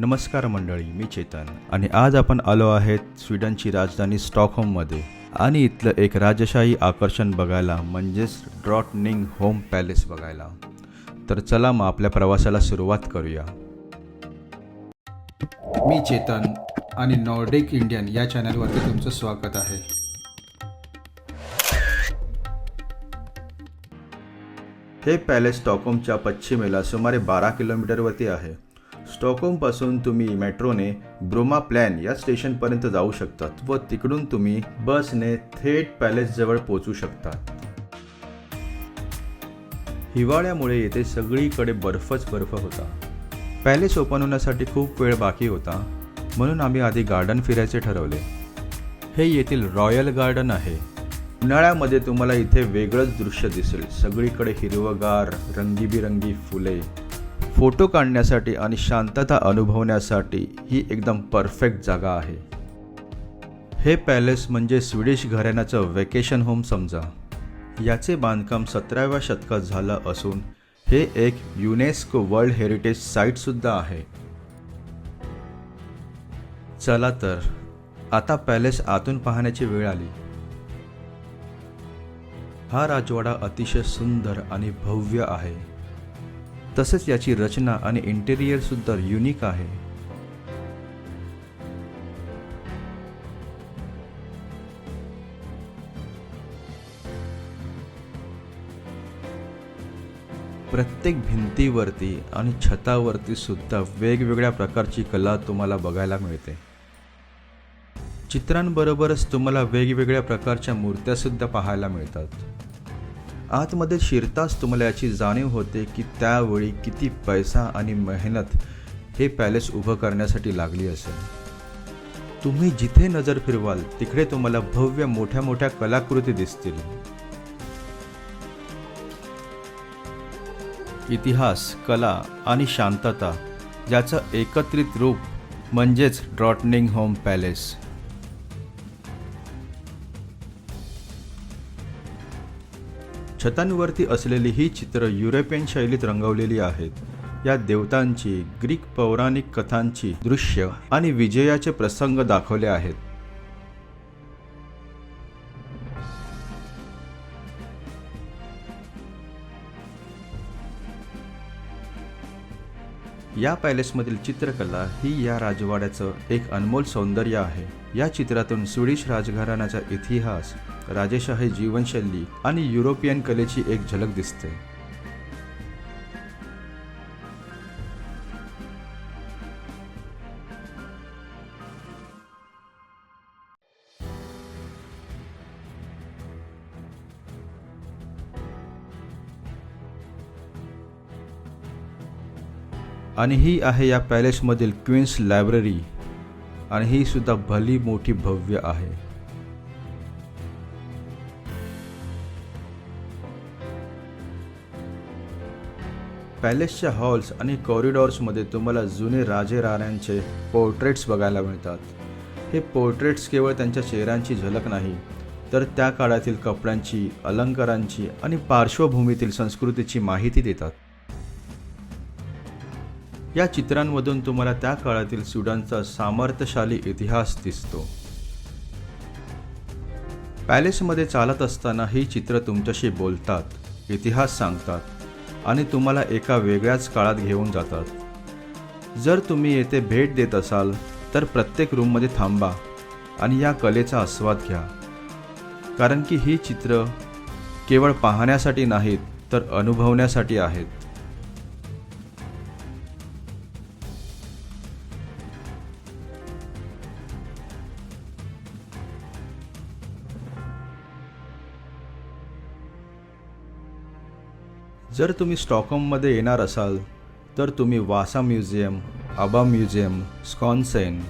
नमस्कार मंडळी मी चेतन. आणि आज आपण आलो आहेत स्वीडनची राजधानी स्टॉकहोममध्ये. आणि इथलं एक राजशाही आकर्षण बघायला म्हणजेच ड्रॉटनिंग होम पॅलेस बघायला. तर चला मग आपल्या प्रवासाला सुरुवात करूया. मी चेतन आणि नॉर्डिक इंडियन या चॅनलवरती तुमचं स्वागत आहे. हे पॅलेस स्टॉकहोमच्या पश्चिमेला सुमारे बारा किलोमीटरवरती आहे. स्टॉकहोमपासून तुम्ही मेट्रोने ब्रोमा प्लॅन या स्टेशनपर्यंत जाऊ शकतात व तिकडून तुम्ही बसने थेट पॅलेसजवळ पोचू शकतात. हिवाळ्यामुळे येथे सगळीकडे बर्फच बर्फ होता. पॅलेस ओपन होण्यासाठी खूप वेळ बाकी होता म्हणून आम्ही आधी गार्डन फिरायचे ठरवले. हे येथील रॉयल गार्डन आहे. उन्हाळ्यामध्ये तुम्हाला इथे वेगळंच दृश्य दिसेल. सगळीकडे हिरवगार रंगीबिरंगी फुले फोटो काढण्यासाठी आणि शांतता अनुभवण्यासाठी ही एकदम परफेक्ट जागा आहे. हे पॅलेस म्हणजे स्वीडिश घराण्याचं वेकेशन होम समजा. याचे बांधकाम सतराव्या शतकात झालं असून हे एक युनेस्को वर्ल्ड हेरिटेज साईटसुद्धा आहे. चला तर आता पॅलेस आतून पाहण्याची वेळ आली. हा राजवाडा अतिशय सुंदर आणि भव्य आहे. तसेच याची रचना आणि इंटेरियर सुद्धा युनिक आहे. प्रत्येक भिंतीवरती आणि छतावरती सुद्धा वेगवेगळ्या प्रकारची कला तुम्हाला बघायला मिळते. चित्रांबरोबरच तुम्हाला वेगवेगळ्या प्रकारच्या मूर्त्यासुद्धा पाहायला मिळतात. आतमध्ये शिरताच तुम्हाला याची जाणीव होते की त्यावेळी किती पैसा आणि मेहनत हे पॅलेस उभं करण्यासाठी लागली असेल. तुम्ही जिथे नजर फिरवाल तिकडे तुम्हाला भव्य मोठ्या मोठ्या कलाकृती दिसतील. इतिहास कला आणि शांतता याचं एकत्रित रूप म्हणजेच ड्रॉटनिंग होम पॅलेस छतांवरती असलेली ही चित्र युरोपियन शैलीत रंगवलेली आहेत. या देवतांची ग्रीक पौराणिक कथांची दृश्य आणि विजयाचे प्रसंग दाखवले आहेत. या पॅलेसमधील चित्रकला ही या राजवाड्याचं एक अनमोल सौंदर्य आहे. या चित्रातून स्वीडिश राजघराण्याचा इतिहास राजेशाही जीवनशैली आणि युरोपियन कलेची एक झलक दिसते. आणि ही आहे या पॅलेसमधील क्वीन्स लायब्ररी. आणि ही सुद्धा भली मोठी भव्य आहे. पॅलेसच्या हॉल्स आणि कॉरिडॉर्समध्ये तुम्हाला जुने राजे राण्यांचे पोर्ट्रेट्स बघायला मिळतात. हे पोर्ट्रेट्स केवळ त्यांच्या चेहऱ्यांची झलक नाही तर त्या काळातील कपड्यांची अलंकारांची आणि पार्श्वभूमीतील संस्कृतीची माहिती देतात. या चित्रांमधून तुम्हाला त्या काळातील सुडानचा सामर्थ्यशाली इतिहास दिसतो. पॅलेसमध्ये चालत असताना ही चित्र तुमच्याशी बोलतात इतिहास सांगतात. आणि तुम्हाला एका वेगळ्याच काळात घेऊन जातात. जर तुम्ही येथे भेट देत असाल तर प्रत्येक रूममध्ये थांबा आणि या कलेचा आस्वाद घ्या. कारण की ही चित्र केवळ पाहण्यासाठी नाहीत तर अनुभवण्यासाठी आहेत. जर तुम्ही स्टॉकहोममध्ये येणार असाल तर तुम्ही Vasa museum ABBA museum Skansen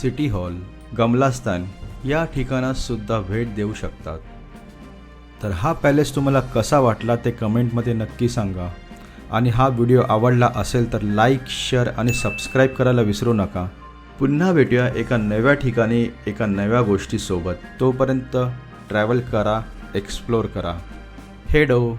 city hall Gamla Stan या ठिकाणासुद्धा भेट देऊ शकतात. तर हा पॅलेस तुम्हाला कसा वाटला ते कमेंटमध्ये नक्की सांगा. आणि हा व्हिडिओ आवडला असेल तर लाईक शेअर आणि सबस्क्राईब करायला विसरू नका. पुन्हा भेटूया एका नव्या ठिकाणी एका नव्या गोष्टीसोबत. तोपर्यंत ट्रॅव्हल करा एक्सप्लोर करा. हेडो